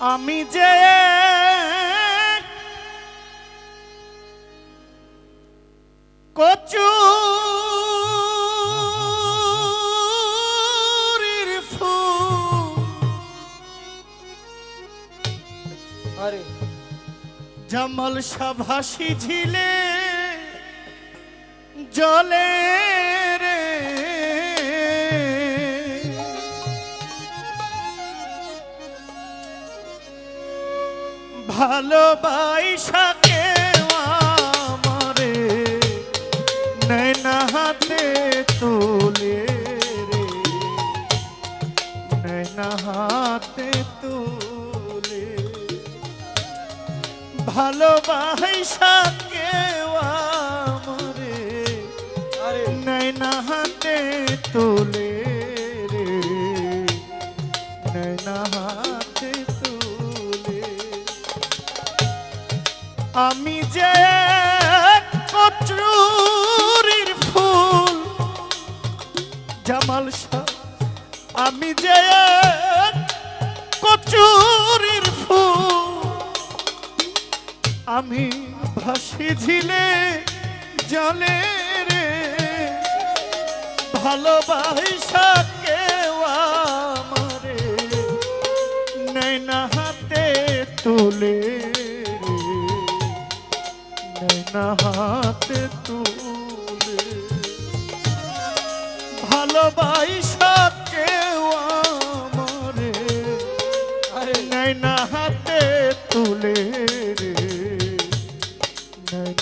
আমি যে কচু জামাল সাভাসি ঝিলে জলে রে ভালোবাইসাকে আমারে নয়না হাতে তোলে রে। নয়না হাতে তোলে। ভালোবাসাকে আমি যে কচুরির ফুল, জামাল শাহ, আমি যে কচুরির ফুল, আমি ভাসি ঝিলে জলে রে ভালোবাসা কেউ আমারে নैना হাতে তুলে। না হাতে তুলে ভালোবাসা কেউ আমারে। না হাতে তুলে রে।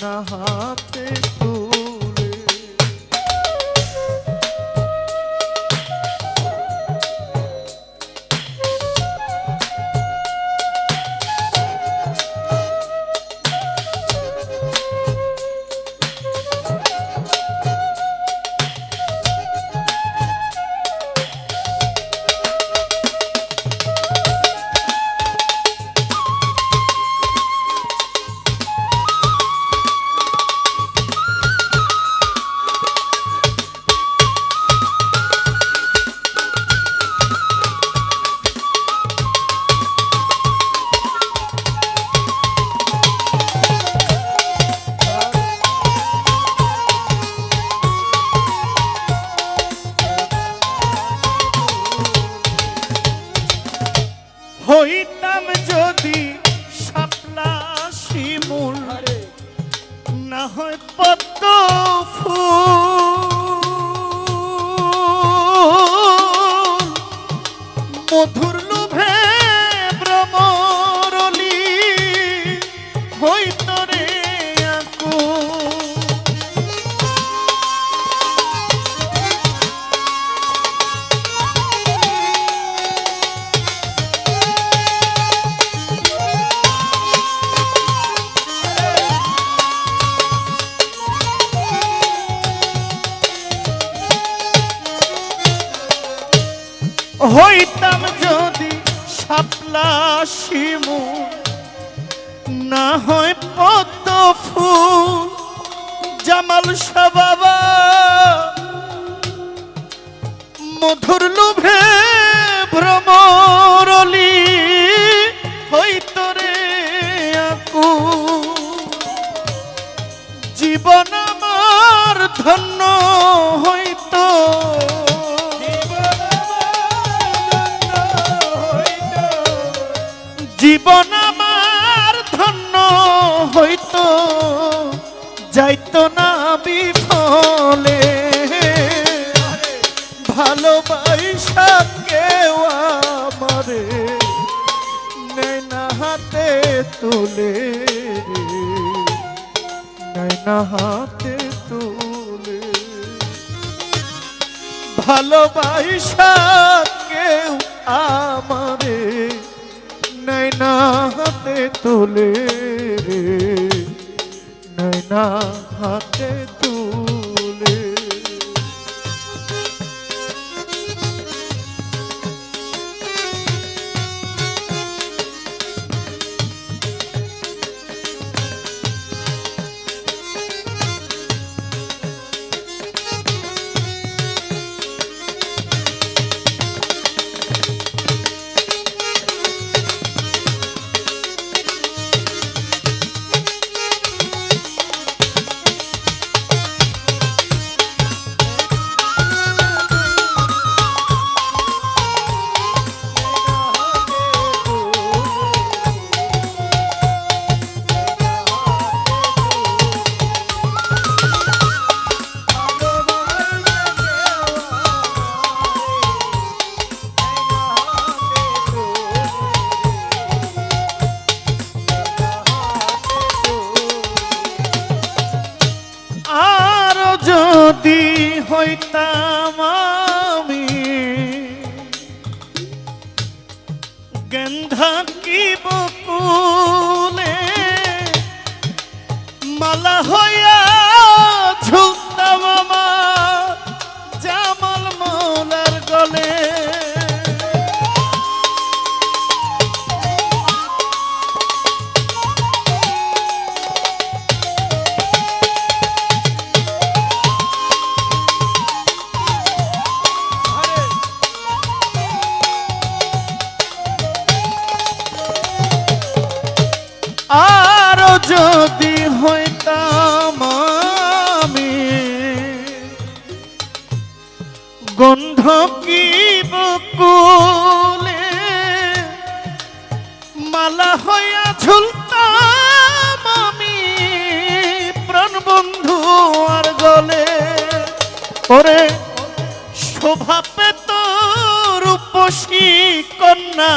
না হাতে হয় পদ্ম ফুল। মধুর জামাল তুলে নয়না হাতে তুলে। ভালোবাসাকে আমারে নয়না হাতে তুলে নয়না হাতে গন্ধা কি বকুলে মালা হইয়া কি বকুলে। মালা হইয়া ঝুলতাম আমি প্রাণ বন্ধু আর গলে। ওরে, শোভা পেত রূপসী কন্যা।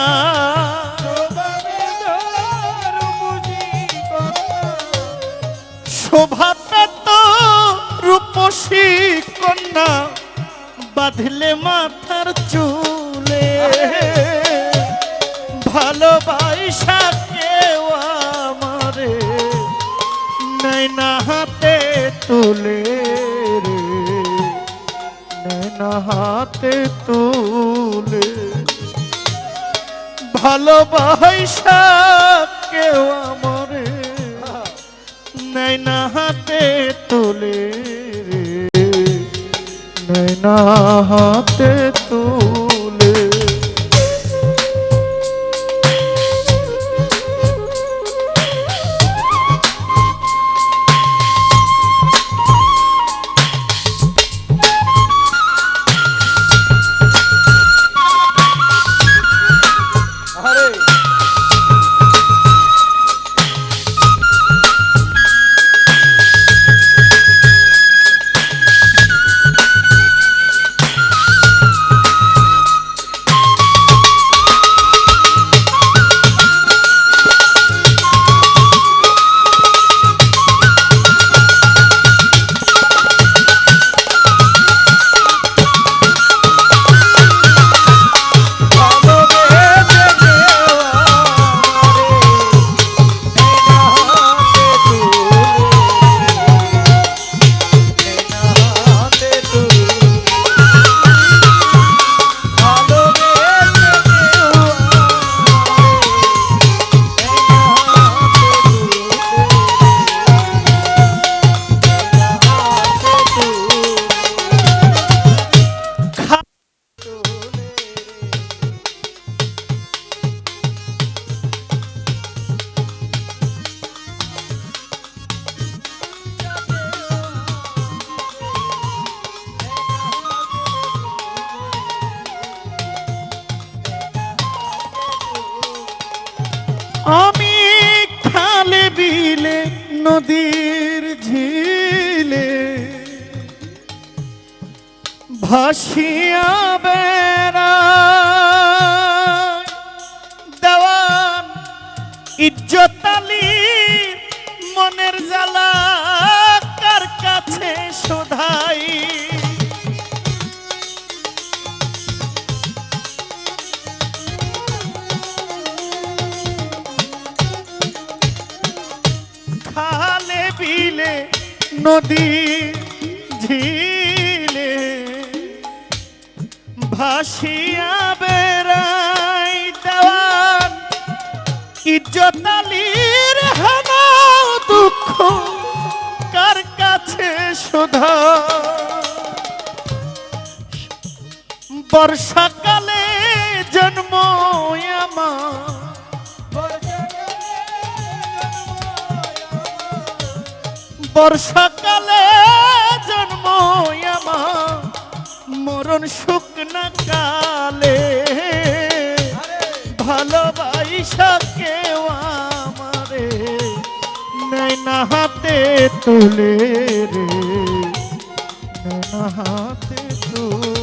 বাঁধলে মাথার চুলে। ভালোবাসা কেউ আমারে নাই না হাতে তুলে রে। নাই না হাতে তুলে। ভালোবাসা কেউ আমারে নাই না হাতে তোলে। হাতে তোলে আমি খালে বিলে নদীর ঝিলে। ভাসিয়া বেড়া ভাসিয়া বেড়াই দেওয়ান ইজ্জতালির হেনা দুঃখ কার কাছে শোধা বর্ষাকালে জন্ম আমার। বর্ষাকালে জন্ম মরণ শুকনা কালে ভালোবাসা কেউ আমারে নাই না হাতে তুলে রে নাই না হাতে তুলে।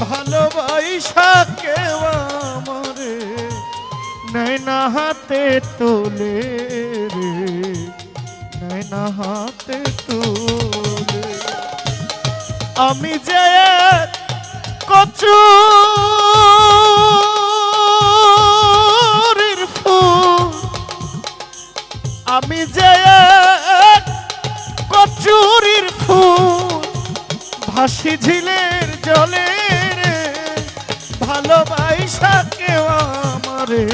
ভালোবাসা কেউ আমারে নাই না হাতে তোলে রে নাই না হাতে তোলে। আমি যে কচু আমি যে কচুরির ফুল ভাসি ঝিলের জলে ভালোবাসা কেউ আমারে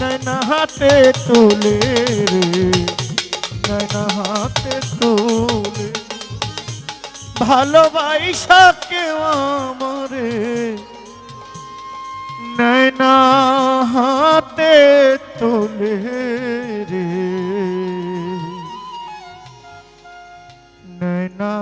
নয়না হাতে তুলে রে, নয়না হাতে তুলে ভালোবাসা কেউ আমারে নয়না হাতে তোলে রে। নয়না